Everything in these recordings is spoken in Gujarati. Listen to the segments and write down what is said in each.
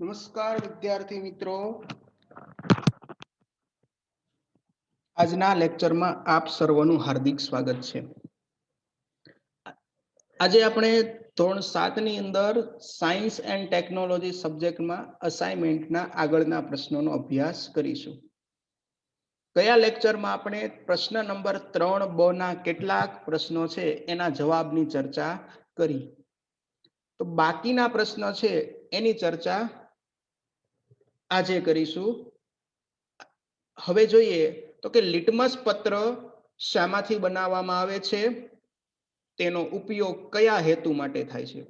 નમસ્કાર, વિદ્યાર્થી મિત્રો. આજના લેક્ચરમાં આપ સર્વનું હાર્દિક સ્વાગત છે. આજે આપણે ધોરણ સાતની અંદર સાયન્સ એન્ડ ટેકનોલોજી સબ્જેક્ટમાં અસાઇનમેન્ટના આગળના પ્રશ્નોનો અભ્યાસ કરીશું. કયા લેક્ચરમાં આપણે પ્રશ્ન નંબર ત્રણ બ ના કેટલાક પ્રશ્નો છે એના જવાબની ચર્ચા કરી? તો બાકીના પ્રશ્નો છે એની ચર્ચા આજે કરીશું. હવે જોઈએ તો કે લિટમસ પત્ર શામાંથી બનાવવામાં આવે છે. તેનો ઉપયોગ કયા હેતુ માટે થાય છે?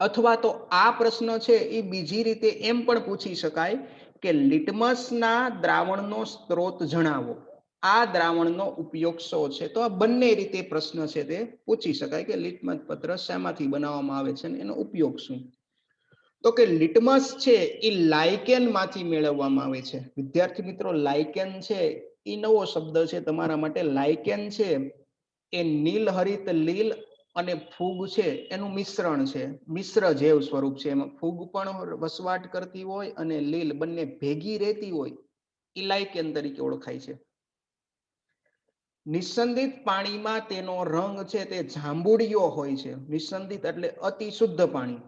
અથવા તો આ પ્રશ્ન છે એ બીજી રીતે એમ પણ પૂછી શકાય કે લિટમસના દ્રાવણનો સ્ત્રોત જણાવો. આ દ્રાવણનો ઉપયોગ શો છે? તો આ બંને રીતે પ્રશ્ન છે તે. પૂછી શકાય કે લિટમસ પત્ર શામાંથી બનાવવામાં આવે છે અને એનો ઉપયોગ શું? તો કે લિટમસ છે એ લાઇકેનમાંથી મેળવવામાં આવે છે. વિદ્યાર્થી મિત્રો લાઇકેન છે એ નવો શબ્દ છે તમારા માટે. લાઇકેન છે એ નીલ હરિત લીલ અને ફૂગ છે, એનું મિશ્રણ છે. મિશ્ર જેવ સ્વરૂપ છે. એમાં ફૂગ પણ વસવાટ કરતી હોય અને લીલ બંને ભેગી રહેતી હોય એ લાઇકેન તરીકે ઓળખાય છે. નિસંદિત પાણીમાં તેનો રંગ છે તે જાંબુડિયો હોય છે. નિસંદિત એટલે અતિ શુદ્ધ પાણી.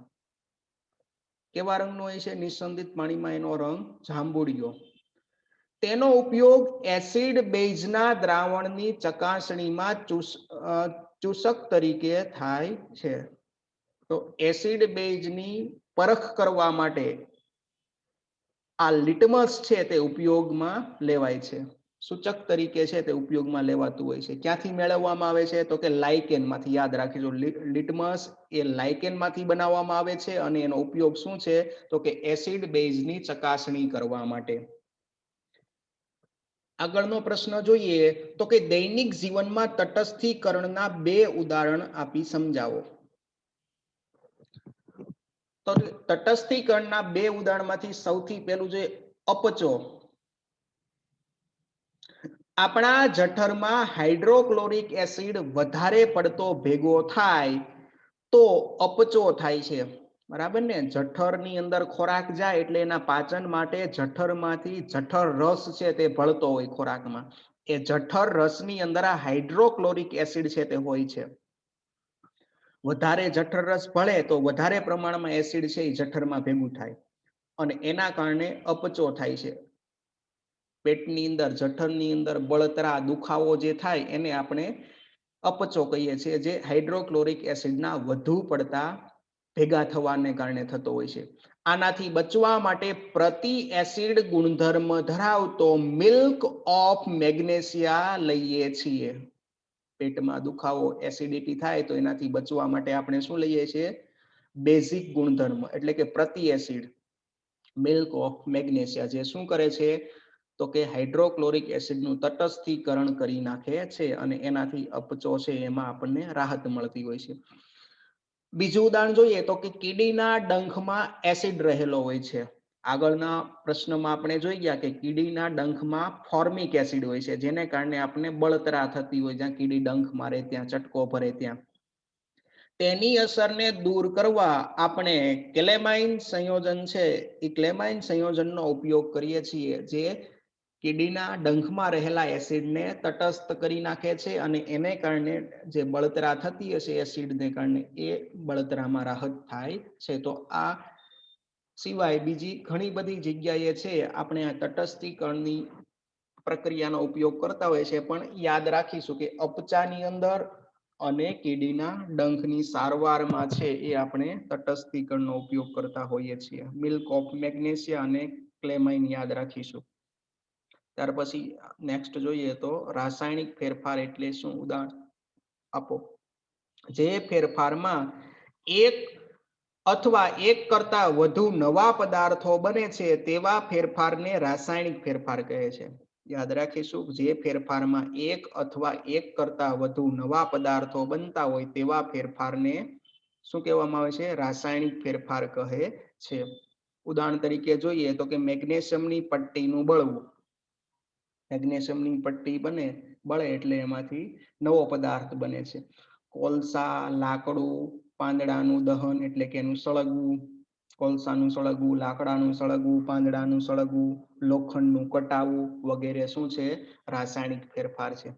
કેવા રંગનો હોય છે, નિસંદિત પાણીમાં એનો રંગ જાંબુડિયો. તેનો ઉપયોગ એસિડ બેઝના દ્રાવણની ચકાસણીમાં ચૂસક તરીકે થાય છે. તો એસિડ બેઝની પરખ કરવા માટે આ લિટમસ છે તે ઉપયોગમાં લેવાય છે. સૂચક તરીકે છે તે ઉપયોગમાં લેવાતું હોય છે. ક્યાંથી મેળવવામાં આવે છે? તો કે લાઇકેનમાંથી યાદ રાખીજો લિટમસ એ લાઇકેનમાંથી બનાવવામાં આવે છે અને એનો ઉપયોગ શું છે? તો કે એસિડ બેઝની ચકાસણી કરવા માટે. આગળનો પ્રશ્ન જોઈએ, તો કે દૈનિક જીવનમાં તટસ્થીકરણના બે ઉદાહરણ આપી સમજાવો. તો તટસ્થીકરણના બે ઉદાહરણમાંથી સૌથી પહેલું જે અપચો આપણા જઠરમાં હાઇડ્રોક્લોરિક એસિડ વધારે પડતો ભેગો થાય તો અપચો થાય છે. બરાબર ને? જઠરની અંદર ખોરાક જાય એટલે એના પાચન માટે જઠરમાંથી જઠર રસ છે તે ભળતો હોય ખોરાકમાં. એ જઠર રસની અંદર આ હાઇડ્રોક્લોરિક એસિડ છે તે હોય છે. વધારે જઠર રસ ભળે તો વધારે પ્રમાણમાં એસિડ છે એ જઠરમાં ભેગું થાય. અને એના કારણે અપચો થાય છે. પેટની અંદર, જઠરની અંદર બળતરા, દુખાવો જે થાય એને આપણે અપચો કહીએ છીએ જે હાઇડ્રોક્લોરિક એસિડના વધુ પડતા ભેગા થવાને કારણે થતો હોય છે. આનાથી બચવા માટે પ્રતિ એસિડ ગુણધર્મ ધરાવતો મિલ્ક ઓફ મેગ્નેશિયા લઈએ છીએ. પેટમાં દુખાવો, એસિડિટી થાય તો એનાથી બચવા માટે આપણે શું લઈએ છીએ? બેઝિક ગુણધર્મ, એટલે કે પ્રતિ એસિડ મિલ્ક ઓફ મેગ્નેશિયા જે શું કરે છે? તો કે હાઇડ્રોક્લોરિક એસિડનું તટસ્થીકરણ કરી નાખે છે અને એનાથી અપચો છે એમાં આપણને રાહત મળતી હોય છે. બીજું ઉદાહરણ જોઈએ તો કે કીડીના ડંખમાં એસિડ રહેલો હોય છે. આગળના પ્રશ્નમાં આપણે જોઈ ગયા કે કીડીના ડંખમાં ફોર્મિક એસિડ હોય છે, જેને કારણે આપણને બળતરા થતી હોય, જ્યાં કીડી ડંખ મારે, ત્યાં ચટકો ભરે, ત્યાં. તેની અસરને દૂર કરવા આપણે ક્લેમાઇન સંયોજન છે, એ ક્લેમાઇન સંયોજનનો ઉપયોગ કરીએ છીએ, જે કીડીના ડંખમાં રહેલા એસિડને તટસ્થ કરી નાખે છે અને એને કારણે જે બળતરા થતી હશે એસિડને કારણે એ બળતરામાં રાહત થાય છે. તો આ સિવાય બીજી ઘણી બધી જગ્યાએ છે, આપણે આ તટસ્થીકરણની પ્રક્રિયાનો ઉપયોગ કરતા હોય છે પણ યાદ રાખીશું કે અપચાની અંદર અને કીડીના ડંખની સારવારમાં છે એ આપણે તટસ્થીકરણનો ઉપયોગ કરતા હોઈએ છીએ. મિલ્ક ઓફ મેગ્નેશિયા અને ક્લેમાઇન યાદ રાખીશું. ત્યાર પછી નેક્સ્ટ જોઈએ તો રાસાયણિક ફેરફાર એટલે શું? ઉદાહરણ આપો. જે ફેરફારમાં એક અથવા એક કરતા વધુ નવા પદાર્થો બને છે તેવા ફેરફારને રાસાયણિક ફેરફાર કહે છે. યાદ રાખીશું, જે ફેરફારમાં એક અથવા એક કરતા વધુ નવા પદાર્થો બનતા હોય તેવા ફેરફારને શું કહેવામાં આવે છે? રાસાયણિક ફેરફાર કહે છે. ઉદાહરણ તરીકે જોઈએ તો કે મેગ્નેશિયમની પટ્ટીનું બળવું. મેગ્નેશિયમની પટ્ટી બને, બળે એટલે એમાંથી નવો પદાર્થ બને છે. કોલસા, લાકડું, પાંદડાનું દહન એટલે કે એનું સળગવું, કોલસાનું સળગવું, લાકડાનું સળગવું, પાંદડાનું સળગવું, લોખંડનું કટાવવું વગેરે શું છે? રાસાયણિક ફેરફાર છે.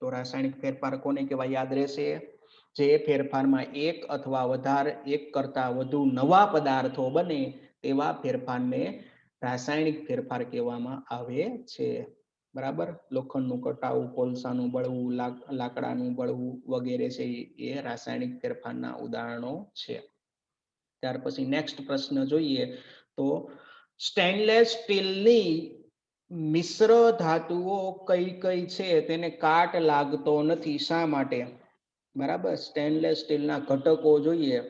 તો રાસાયણિક ફેરફાર કોને કહેવાય યાદ રહેશે? જે ફેરફારમાં એક અથવા વધારે, એક કરતા વધુ નવા પદાર્થો બને તેવા ફેરફારને રાસાયણિક ફેરફાર કહેવામાં આવે છે. બરાબર? લોખંડનું કટાવું, કોલસાનું બળવું, લાક- લાકડાનું બળવું વગેરે છે એ રાસાયણિક ફેરફારના ઉદાહરણો છે. ત્યાર પછી નેક્સ્ટ પ્રશ્ન જોઈએ તો સ્ટેનલેસ સ્ટીલની મિશ્ર ધાતુઓ કઈ કઈ છે તેને કાટ લાગતો નથી. શા માટે? બરાબર? સ્ટેનલેસ સ્ટીલના ઘટકો જોઈએ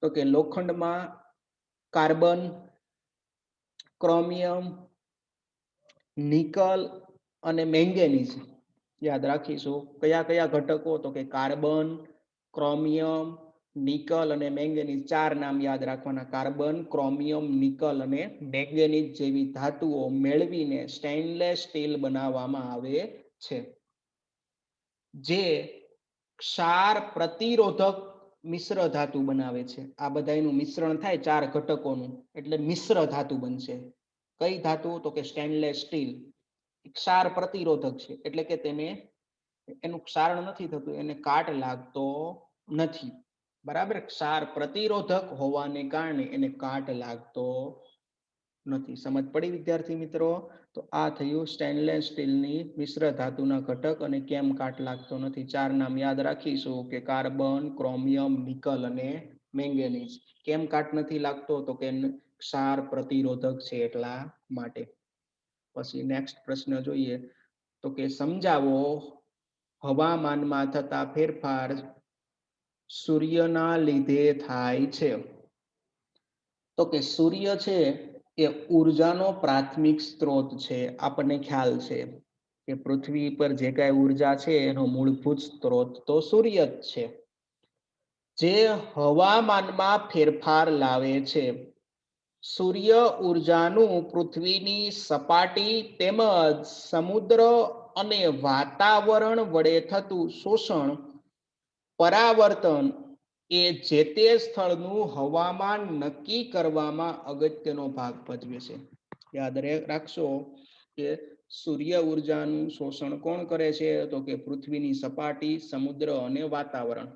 તો કે લોખંડમાં કાર્બન, ક્રોમિયમ નિકલ અને મેંગેનીઝ. યાદ રાખીશું, કયા કયા ઘટકો, તો કે કાર્બન, ક્રોમિયમ, નિકલ અને મેંગેનીઝ, ચાર નામ યાદ રાખવાના. કાર્બન, ક્રોમિયમ, નિકલ અને મેંગેનીઝ જેવી ધાતુઓ મેળવીને સ્ટેનલેસ સ્ટીલ બનાવવામાં આવે છે. જે ક્ષાર પ્રતિરોધક મિશ્ર ધાતુ બનાવે છે. આ બધાયનું મિશ્રણ થાય ચાર ઘટકોનું. એટલે મિશ્ર ધાતુ બનશે. કઈ ધાતુ, તો કે સ્ટેનલેસ સ્ટીલ ક્ષાર પ્રતિરોધક છે. એટલે કે તેને એનું ક્ષારણ નથી થતું, એને કાટ લાગતો નથી. બરાબર? ક્ષાર પ્રતિરોધક હોવાને કારણે એને કાટ લાગતો નથી. સમજ પડી, વિદ્યાર્થી મિત્રો? તો આ થયું સ્ટેનલેસ સ્ટીલની મિશ્ર ધાતુના ઘટક અને કેમ કાટ લાગતો નથી? ચાર નામ યાદ રાખીશું કે કાર્બન, ક્રોમિયમ, નિકલ અને મેંગેનીઝ. કેમ કાટ નથી લાગતો? તો કે ક્ષાર પ્રતિરોધક છે એટલા માટે. પછી નેક્સ્ટ પ્રશ્ન જોઈએ તો કે સમજાવો, હવામાનમાં થતા ફેરફાર સૂર્યના લીધે થાય છે. તો કે સૂર્ય છે એ ઉર્જાનો પ્રાથમિક સ્ત્રોત છે, આપણને ખ્યાલ છે કે પૃથ્વી પર જે કાંઈ ઊર્જા છે એનો મૂળભૂત સ્ત્રોત તો સૂર્ય જ છે. જે હવામાનમાં ફેરફાર લાવે છે. સૂર્ય ઉર્જાનું પૃથ્વીની સપાટી તેમજ સમુદ્ર અને વાતાવરણ વડે થતું શોષણ, પરાવર્તન એ જે તે સ્થળનું હવામાન નક્કી કરવામાં અગત્યનો ભાગ ભજવે છે. યાદ રાખશો કે સૂર્ય ઉર્જાનું શોષણ કોણ કરે છે? તો કે પૃથ્વીની સપાટી, સમુદ્ર અને વાતાવરણ.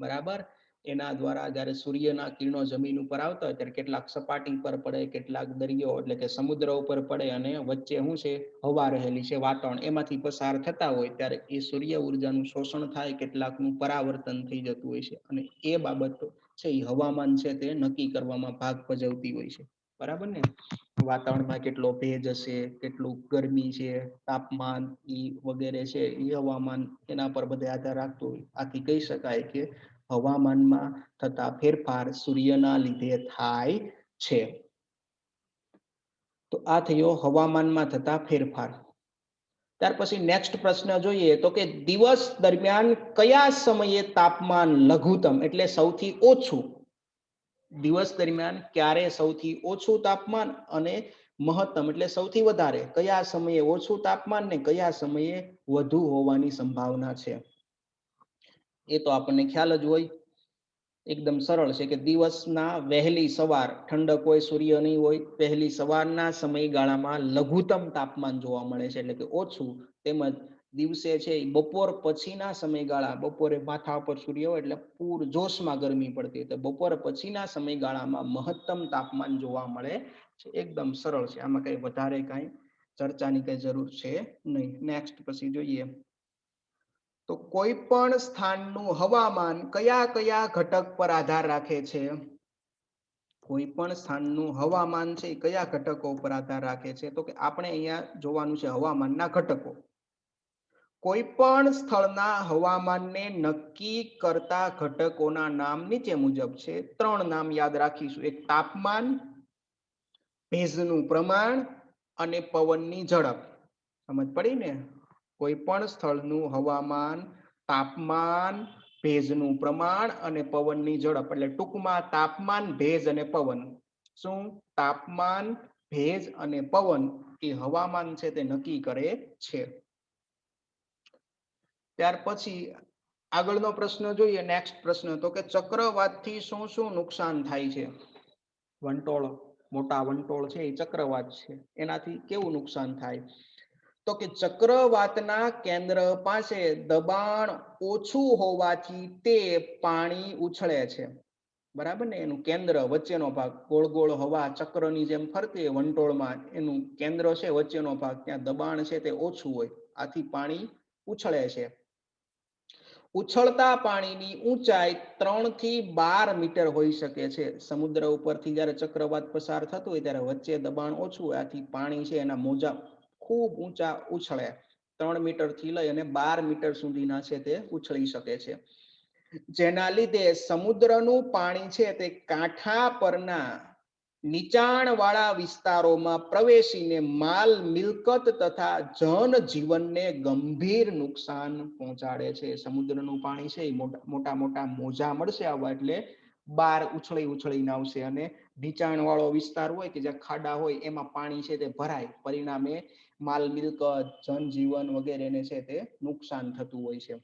બરાબર? એના દ્વારા જ્યારે સૂર્યના કિરણો જમીન ઉપર આવતા હોય ત્યારે કેટલાક સપાટી પર પડે, કેટલાક દરિયો એટલે કે સમુદ્ર ઉપર પડે અને વચ્ચે શું છે? હવા રહેલી છે, વાતાવરણ. એમાંથી પસાર થતા હોય ત્યારે એ સૂર્ય ઉર્જાનું શોષણ થાય, કેટલાકનું પરાવર્તન થઈ જતું હોય છે. અને એ બાબત છે એ હવામાન છે તે નક્કી કરવામાં ભાગ ભજવતી હોય છે. બરાબર ને? વાતાવરણમાં કેટલો ભેજ હશે, કેટલું ગરમી છે, તાપમાન ઈ વગેરે છે એ હવામાન એના પર બધે આધાર રાખતું હોય. આથી કહી શકાય કે હવામાનમાં થતા ફેરફાર સૂર્યના લીધે થાય છે. તો આ થયો હવામાનમાં થતા ફેરફાર. ત્યાર પછી નેક્સ્ટ પ્રશ્ન જોઈએ તો કે દિવસ દરમિયાન કયા સમયે તાપમાન લઘુત્તમ એટલે સૌથી ઓછું? દિવસ દરમિયાન ક્યારે સૌથી ઓછું તાપમાન અને મહત્તમ એટલે સૌથી વધારે? કયા સમયે ઓછું તાપમાન ને કયા સમયે વધુ હોવાની સંભાવના છે? એ તો આપણને ખ્યાલ જ હોય. એકદમ સરળ છે કે દિવસના વહેલી સવાર, ઠંડક હોય, સૂર્ય નહીં હોય, વહેલી સવારના સમયગાળામાં લઘુત્તમ તાપમાન જોવા મળે છે એટલે કે ઓછું. તેમજ દિવસે છે બપોર પછીના સમયગાળા, બપોરે માથા ઉપર સૂર્ય હોય એટલે પૂર જોશમાં ગરમી પડતી હોય તો બપોર પછીના સમયગાળામાં મહત્તમ તાપમાન જોવા મળે છે. એકદમ સરળ છે. આમાં કઈ વધારે કાંઈ ચર્ચાની કઈ જરૂર છે નહીં. નેક્સ્ટ પછી જોઈએ. તો કોઈ પણ સ્થાનનું હવામાન કયા કયા ઘટક પર આધાર રાખે છે? કોઈ પણ સ્થાનનું હવામાન છે એ કયા ઘટકો પર આધાર રાખે છે? તો કે આપણે અહીંયા જોવાનું છે હવામાનના ઘટકો. કોઈ પણ સ્થળના હવામાનને નક્કી કરતા ઘટકોના નામ નીચે મુજબ છે. ત્રણ નામ યાદ રાખીશું. એક તાપમાન, ભેજનું પ્રમાણ અને પવનની ઝડપ. સમજ પડી ને? કોઈ પણ સ્થળનું હવામાન, તાપમાન, ભેજનું પ્રમાણ અને પવનની ઝડપ. એટલે ટૂંકમાં તાપમાન, ભેજ અને પવન. શું? તાપમાન, ભેજ અને પવન એ હવામાન છે તે નક્કી કરે છે. ત્યાર પછી આગળનો પ્રશ્ન જોઈએ નેક્સ્ટ પ્રશ્ન. તો કે ચક્રવાતથી શું શું નુકસાન થાય છે? વંટોળ, મોટા વંટોળ છે એ ચક્રવાત છે. એનાથી કેવું નુકસાન થાય? તો કે ચક્રવાતના કેન્દ્ર પાસે દબાણ ઓછું હોવાથી તે પાણી ઉછળે છે. બરાબર ને? એનું કેન્દ્ર વચ્ચેનો ભાગ ગોળ ગોળ હવા ચક્રની જેમ ફરતી વંટોળમાં એનું કેન્દ્ર છે, વચ્ચેનો ભાગ ત્યાં દબાણ છે તે ઓછું હોય. આથી પાણી ઉછળે છે. ઉછળતા પાણીની ઊંચાઈ ત્રણથી બાર મીટર હોઈ શકે છે. સમુદ્ર ઉપરથી જ્યારે ચક્રવાત પસાર થતું હોય ત્યારે વચ્ચે દબાણ ઓછું હોય, આથી પાણી છે એના મોજા ખૂબ ઊંચા ઉછળે. ત્રણ મીટરથી લઈ અને બાર મીટર સુધીના છે તે ઉછળી શકે છે. જેના લીધે સમુદ્રનું પાણી છે તે કાંઠા પરના નીચાણ વાળા વિસ્તારોમાં પ્રવેશીને માલ, મિલકત તથા જનજીવનને ગંભીર નુકસાન પહોંચાડે છે. સમુદ્રનું પાણી છે એ મોટા મોટા મોજા મળશે આવા એટલે બાર ઉછળી, ઉછળીને આવશે. અને નીચાણ વાળો વિસ્તાર હોય કે જ્યાં ખાડા હોય એમાં પાણી છે તે ભરાય. પરિણામે માલ, મિલકત, જનજીવન વગેરેને છે તે નુકસાન થતું હોય છે.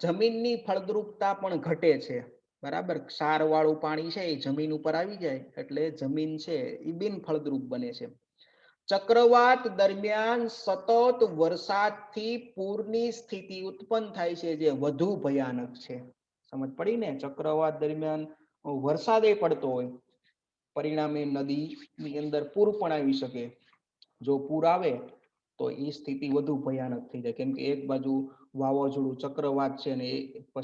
જમીનની ફળદ્રુપતા પણ ઘટે છે. બરાબર? ક્ષાર વાળું પાણી છે એ જમીન ઉપર આવી જાય, એટલે જમીન છે એ બિન ફળદ્રુપ બને છે. ચક્રવાત દરમિયાન સતત વરસાદથી પૂરની સ્થિતિ ઉત્પન્ન થાય છે, જે વધુ ભયાનક છે. સમજ પડી ને? ચક્રવાત દરમિયાન વરસાદ પડતો હોય. પરિણામે નદીની અંદર પૂર પણ આવી શકે. જો પૂર આવે, તો એ સ્થિતિ વધુ ભયાનક થઈ જાય. કેમ કે એક બાજુ વાવાઝોડું, ચક્રવાત છે ને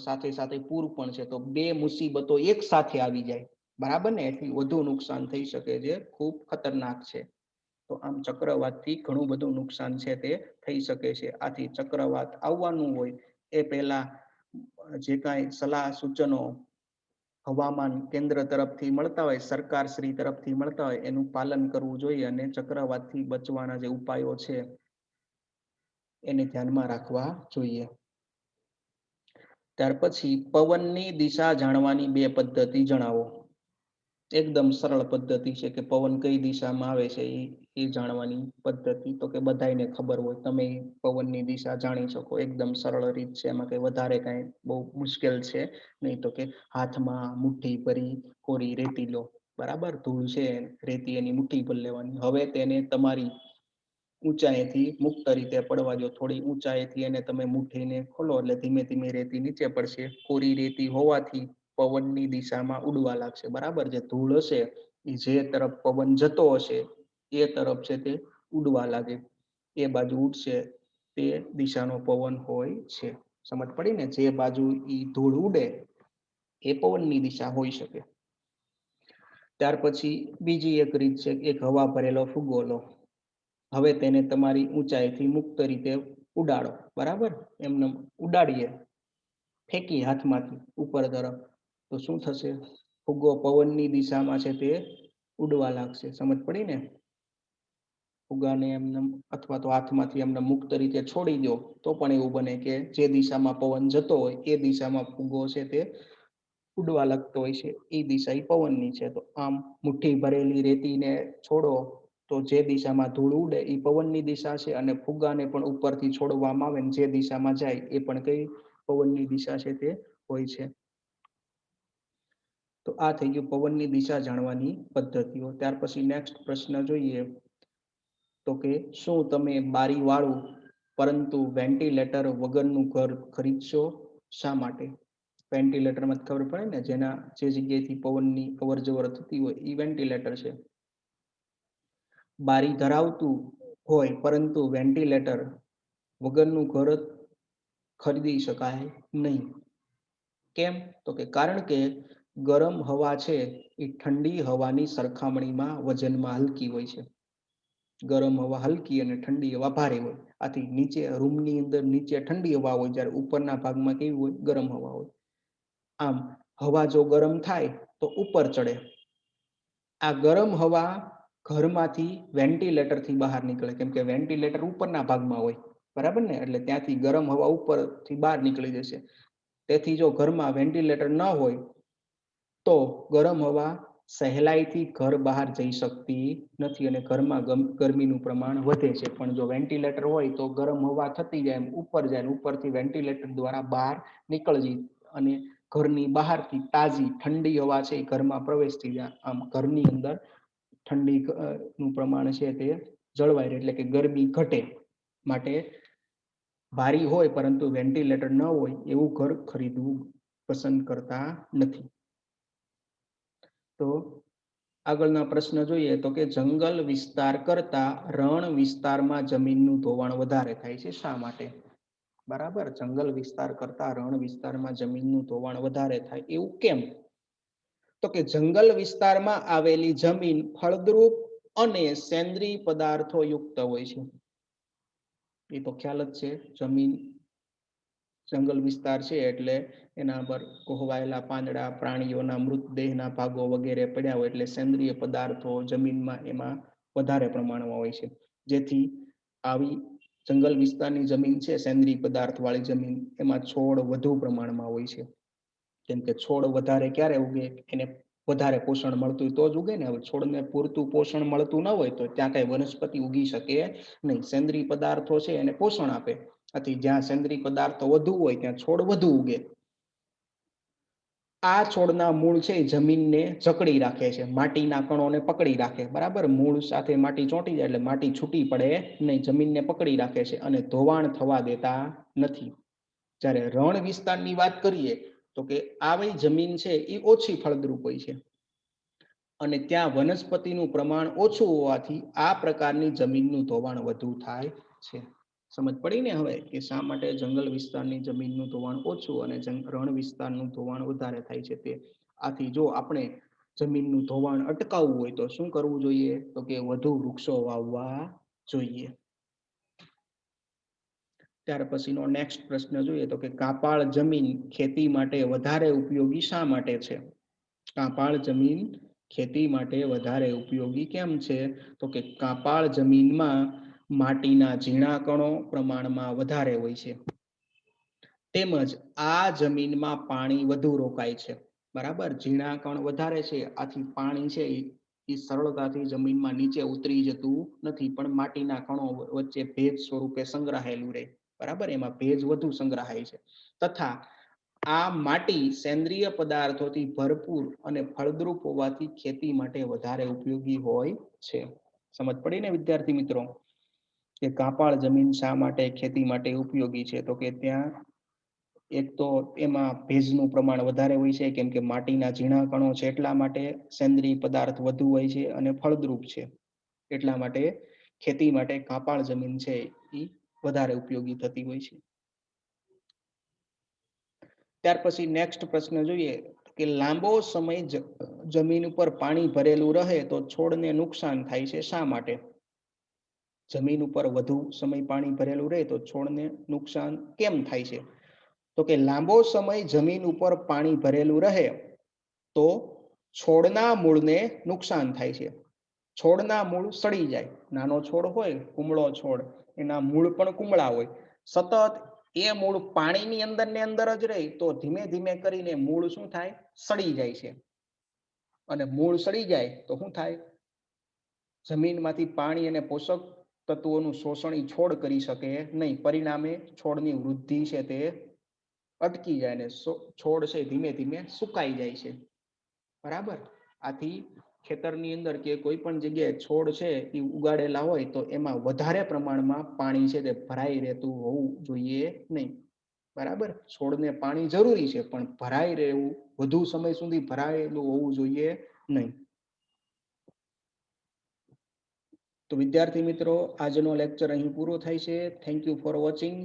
સાથે સાથે પૂર પણ છે, તો બે મુસીબતો એક સાથે આવી જાય. બરાબર ને? એટલી વધુ નુકસાન થઈ શકે છે. ખૂબ ખતરનાક છે. તો આમ ચક્રવાતથી ઘણું બધું નુકસાન છે તે થઈ શકે છે. આથી ચક્રવાત આવવાનું હોય એ પહેલા જે કાંઈ સલાહ સૂચનો હવામાન કેન્દ્ર તરફથી મળતા હોય સરકાર શ્રી તરફથી મળતા હોય, એનું પાલન કરવું જોઈએ અને ચક્રવાતથી બચવાના જે ઉપાયો છે, એને ધ્યાનમાં રાખવા જોઈએ. ત્યાર પછી પવનની દિશા જાણવાની બે પદ્ધતિ જણાવો. એકદમ સરળ પદ્ધતિ છે કે પવન કઈ દિશામાં આવે છે એ એ જાણવાની પદ્ધતિ તો કે બધાને ખબર હોય. તમે પવનની દિશા જાણી શકો. એકદમ સરળ રીત છે. એમાં કઈ વધારે કઈ બહુ મુશ્કેલ છે નહીં તો કે હાથમાં મુઠ્ઠી ભરી કોરી રેતી લો. બરાબર? ધૂળ છે રેતી એની મુઠ્ઠી ભરી લેવાની. હવે તેને તમારી ઊંચાઈથી મુક્ત રીતે પડવા દો. થોડી ઊંચાઈથી એને તમે મુઠ્ઠીને ખોલો એટલે ધીમે ધીમે રેતી નીચે પડશે. કોરી રેતી હોવાથી પવનની દિશામાં ઉડવા લાગશે. બરાબર? જે ધૂળ હશે, એ જે તરફ પવન જતો હશે એ તરફ છે તે ઉડવા લાગે. એ બાજુ ઉડશે તે દિશાનો પવન હોય છે. સમજ પડી ને? જે બાજુ ઈ ધૂળ ઉડે, એ પવનની દિશા હોઈ શકે. ત્યાર પછી બીજી એક રીત છે, એક હવા ભરેલો ફુગ્ગો લો હવે તેને તમારી ઊંચાઈથી મુક્ત રીતે ઉડાડો. બરાબર? એમને ઉડાડીએ ફેંકી હાથમાંથી ઉપર તરફ. તો શું થશે? ફુગ્ગો પવનની દિશામાં છે તે ઉડવા લાગશે. સમજ પડી ને? ફુગાને એમને અથવા તો હાથમાંથી એમને મુક્ત રીતે છોડી દો, તો પણ એવું બને કે જે દિશામાં પવન જતો હોય, એ દિશામાં ફુગ્ગો છે તે ઉડવા લાગતો હોય છે. એ દિશા એ પવનની છે. તો આમ મુઠ્ઠી ભરેલી રેતીને છોડો, તો જે દિશામાં ધૂળ ઉડે એ પવનની દિશા છે અને ફુગ્ગાને પણ ઉપરથી છોડવામાં આવે ને જે દિશામાં જાય એ પણ કઈ પવનની દિશા છે તે હોય છે. તો આ થઈ ગયું પવનની દિશા જાણવાની પદ્ધતિઓ. ત્યાર પછી નેક્સ્ટ પ્રશ્ન જોઈએ. તો કે શું તમે બારી વાળું પરંતુ વેન્ટિલેટર વગરનું ઘર ખરીદશો? શા માટે? વેન્ટિલેટરમાં ખબર પડે ને, જેના, જે જગ્યાએથી પવનની અવર જવર થતી હોય એ વેન્ટિલેટર છે. બારી ધરાવતું હોય પરંતુ વેન્ટિલેટર વગરનું ઘર ખરીદી શકાય નહીં. કેમ? તો કે કારણ કે ગરમ હવા છે એ ઠંડી હવાની સરખામણીમાં વજનમાં હલકી હોય છે. ગરમ હવા હલકી અને ઠંડી હવા ભારે હોય. આથી નીચે, રૂમની અંદર નીચે ઠંડી હવા હોય, જ્યારે ઉપરના ભાગમાં કેવી હોય, ગરમ હવા હોય. આમ, હવા જો ગરમ થાય, તો ઉપર ચડે. આ ગરમ હવા ઘરમાંથી વેન્ટિલેટરથી બહાર નીકળે, કેમ કે વેન્ટિલેટર ઉપરના ભાગમાં હોય. બરાબર ને? એટલે ત્યાંથી ગરમ હવા ઉપરથી બહાર નીકળી જશે. તેથી જો ઘરમાં વેન્ટિલેટર ન હોય, તો ગરમ હવા સહેલાઈથી ઘર બહાર જઈ શકતી નથી અને ઘરમાં ગરમીનું પ્રમાણ વધે છે. પણ જો વેન્ટિલેટર હોય તો ગરમ હવા થતી જાય, એમ ઉપર જાય ઉપરથી વેન્ટિલેટર દ્વારા બહાર નીકળી અને ઘરની બહારથી તાજી, ઠંડી હવા છે એ ઘરમાં પ્રવેશતી જાય. આમ ઘરની અંદર ઠંડી નું પ્રમાણ છે તે જળવાય એટલે કે ગરમી ઘટે માટે ભારી હોય, પરંતુ વેન્ટિલેટર ન હોય એવું ઘર ખરીદવું પસંદ કરતા નથી. તો આગળના પ્રશ્ન જોઈએ તો કે જંગલ વિસ્તાર કરતા રણ વિસ્તારમાં જમીનનું ધોવાણ વધારે થાય છે શા માટે? બરાબર, જંગલ વિસ્તાર કરતા રણ વિસ્તારમાં જમીનનું ધોવાણ વધારે થાય એવું કેમ? તો કે જંગલ વિસ્તારમાં આવેલી જમીન ફળદ્રુપ અને સેન્દ્રીય પદાર્થો યુક્ત હોય છે. એ તો ખ્યાલ જ છે, જમીન જંગલ વિસ્તાર છે એટલે એના પર કોહવાયેલા પાંદડા, પ્રાણીઓના મૃતદેહના ભાગો વગેરે પડ્યા હોય એટલે સેન્દ્રિય પદાર્થો જમીનમાં એમાં વધારે પ્રમાણમાં હોય છે. જેથી આવી જંગલ વિસ્તારની જમીન છે, સેન્દ્રિય પદાર્થ વાળી જમીન, એમાં છોડ વધુ પ્રમાણમાં હોય છે. કેમ કે છોડ વધારે ક્યારે ઉગે? એને વધારે પોષણ મળતું હોય તો જ ઉગે ને. હવે છોડને પૂરતું પોષણ મળતું ન હોય તો ત્યાં કઈ વનસ્પતિ ઉગી શકે નહીં. સેન્દ્રિય પદાર્થો છે એને પોષણ આપે. આથી જ્યાં સેન્દ્રિય પદાર્થો વધુ હોય, ત્યાં છોડ વધુ ઉગે. આ છોડના મૂળ છે જમીનને જકડી રાખે છે, માટીના કણોને પકડી રાખે. બરાબર? મૂળ સાથે માટી ચોંટી જાય એટલે માટી છૂટી પડે નહીં, જમીનને પકડી રાખે છે અને ધોવાણ થવા દેતા નથી. જ્યારે રણ વિસ્તારની વાત કરીએ, તો કે આવી જમીન છે એ ઓછી ફળદ્રુપ હોય છે. અને ત્યાં વનસ્પતિનું પ્રમાણ ઓછું હોવાથી આ પ્રકારની જમીનનું ધોવાણ વધુ થાય છે. સમજ પડી ને હવે કે શા માટે જંગલ વિસ્તારની જમીનનું ધોવાણ ઓછું અને રણ વિસ્તારનું ધોવાણ વધારે થાય છે તે? આથી જો આપણે જમીનનું ધોવાણ અટકાવવું હોય તો શું કરવું જોઈએ? તો કે વધુ વૃક્ષો વાવવા જોઈએ. ત્યાર પછીનો નેક્સ્ટ પ્રશ્ન જોઈએ તો કે કાપાળ જમીન ખેતી માટે વધારે ઉપયોગી શા માટે છે? કાપાળ જમીન ખેતી માટે વધારે ઉપયોગી કેમ છે? તો કે કાપાળ જમીનમાં માટીના ઝીણા કણો પ્રમાણમાં વધારે હોય છે. તેમજ આ જમીનમાં પાણી વધુ રોકાય છે. બરાબર? ઝીણા કણ વધારે છે, આથી પાણી છે એ સરળતાથી જમીનમાં નીચે ઉતરી જતું નથી, પણ માટીના કણો વચ્ચે ભેજ સ્વરૂપે સંગ્રહાયેલું રહે. બરાબર? એમાં ભેજ વધુ સંગ્રહાય છે. તથા આ માટી સેન્દ્રિય પદાર્થોથી ભરપૂર અને ફળદ્રુપ હોવાથી ખેતી માટે વધારે ઉપયોગી હોય છે. સમજ પડી ને, વિદ્યાર્થી મિત્રો? કે કાપાળ જમીન શા માટે ખેતી માટે ઉપયોગી છે? તો કે ત્યાં એક તો એમાં ભેજનું પ્રમાણ વધારે હોય છે, કેમ કે માટીના ઝીણા કણો છે, એટલા માટે સેન્દ્રીય પદાર્થ વધુ હોય છે અને ફળદ્રુપ છે. એટલા માટે ખેતી માટે કાપાળ જમીન છે એ વધારે ઉપયોગી થતી હોય છે. ત્યાર પછી નેક્સ્ટ પ્રશ્ન જોઈએ કે લાંબો સમય જમીન ઉપર પાણી ભરેલું રહે તો છોડને નુકસાન થાય છે શા માટે? જમીન ઉપર વધુ સમય પાણી ભરેલું રહે તો છોડને નુકસાન કેમ થાય છે? તો કે લાંબો સમય જમીન ઉપર પાણી ભરેલું રહે તો છોડના મૂળને નુકસાન થાય છે. છોડના મૂળ સડી જાય. નાનો છોડ હોય, કુમળો છોડ, એના મૂળ પણ કુમળા હોય. સતત એ મૂળ પાણીની અંદર ને અંદર જ રહે તો ધીમે ધીમે કરીને મૂળ શું થાય? સડી જાય છે. અને મૂળ સડી જાય તો શું થાય? જમીનમાંથી પાણી અને પોષક તત્વોનું શોષણ એ છોડ કરી શકે નહીં. પરિણામે છોડની વૃદ્ધિ છે તે અટકી જાય ને છોડ છે ધીમે ધીમે સુકાઈ જાય છે. બરાબર? આથી ખેતરની અંદર કે કોઈ પણ જગ્યાએ છોડ છે એ ઉગાડેલા હોય તો એમાં વધારે પ્રમાણમાં પાણી છે તે ભરાઈ રહેતું હોવું જોઈએ નહીં. બરાબર? છોડને પાણી જરૂરી છે પણ ભરાઈ રહેવું, વધુ સમય સુધી ભરાયેલું હોવું જોઈએ નહીં. તો વિદ્યાર્થી મિત્રો આજનો લેક્ચર અહીં પૂરો થાય છે. Thank you for watching